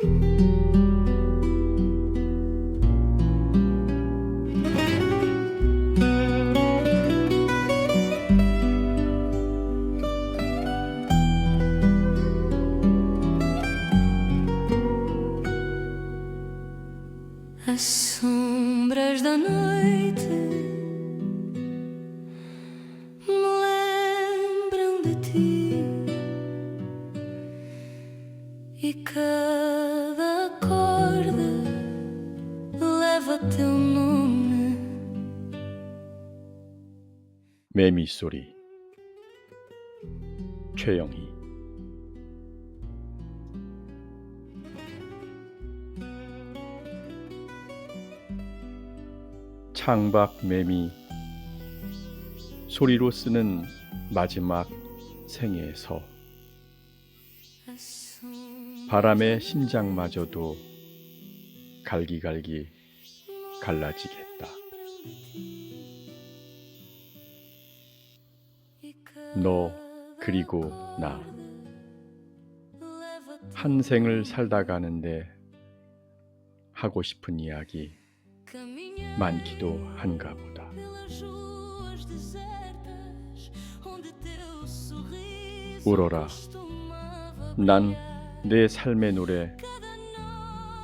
As sombras da noite me lembram de ti e cada 매미 소리. 최영희. 창밖 매미. 소리로 쓰는 마지막 As sombras 바람의 심장마저도 갈기갈기 갈라지겠다. e 너 그리고 나 한 생을 살다 가는데 하고 싶은 이야기. 많기도 한가 보다. 울어라. 난. 내 삶의 노래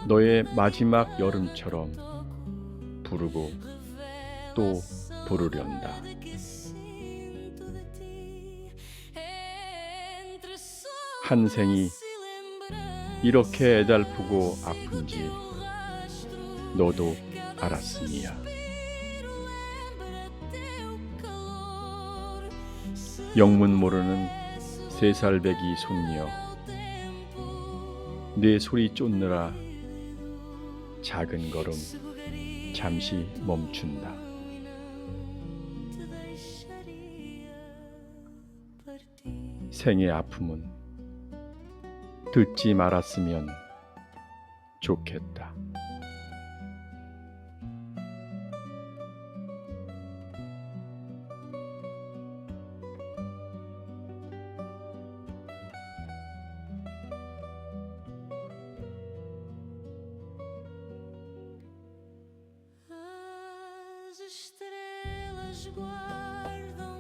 너의 마지막 여름처럼 부르고 또 부르련다. 한 생이 e 이렇게 애달프고 아픈지 너도 calor. 영문 모르는 세 살배기 손녀 내 소리 쫓느라 작은 걸음 잠시 멈춘다. 생의 아픔은 듣지 말았으면 좋겠다. Estrelas guardam